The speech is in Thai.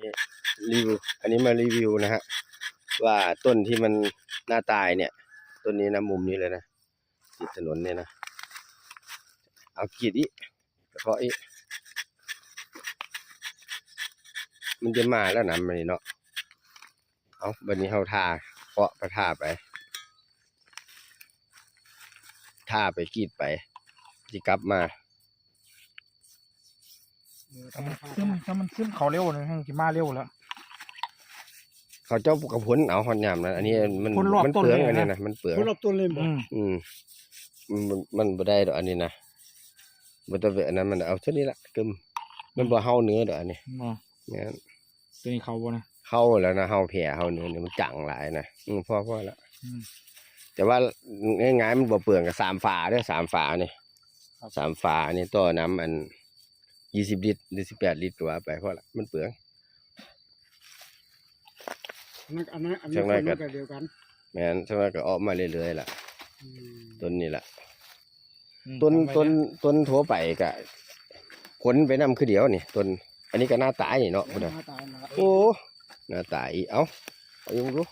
นี่รีวิวอันนี้มารีวิวนะฮะว่าต้นที่มันหน้าตายเนี่ย ต้นนี้นะมุมนี้เลยนะติดถนนเนี่ยนะ เอากีดอีกแล้วก็อีกมันจะมาแล้วนะมันนี่เนาะเอาบันนี้เขาทาเคาะประทาไปท่าไปกีดไปที่กลับมา ถ้ามันขึ้นถ้ามันขึ้นเขาเร็วนะให้กินมาเร็วแล้ว เขาเจ้ากับผลเอาหอนยามนะอันนี้มันผลรอบมันต้นเปลืองเลยนะอันนี้นะมันเปลือง คนรอบต้นเลยบ่อืมอืมมันมันบ่ได้ดอกอันนี้นะบ่ต้องไปอันนั้นมันเอาเท่านี้ละกึมมันบ่เฮาเนื้อดอกอันนี้อ๋อเนี่ยตัวนี้เขาบ่นะ เฮาแล้วนะเฮาแผ่เฮาเนื้อเนี่ยมันจังหลายนะอืมพอพอละอืมแต่ว่าง่ายๆมันบ่เปลืองกับสามฝาเด้อสามฝานี่ครับ สามฝานี่ต่อน้ำอัน ยี่สิบลิตรหรือสิบแปดลิตรก็ว่าไปพอละมันเปลืองอันนั้นอันนั้นอันนี้จังไรคนก็มันก็เดียวกันแม่นใช่ไหมก็ออกมาเรื่อยๆล่ะอืมต้นนี้ล่ะอืมต้นเอาไปต้นนะต้นทั่วไปก็ขนไปนำคือเดียวนี่ต้นอันนี้ก็หน้าตายนี่เนาะพุ่นน่ะหน้าตาหนาโอ้หน้าตายอีกเอ้าเอาอยู่ดู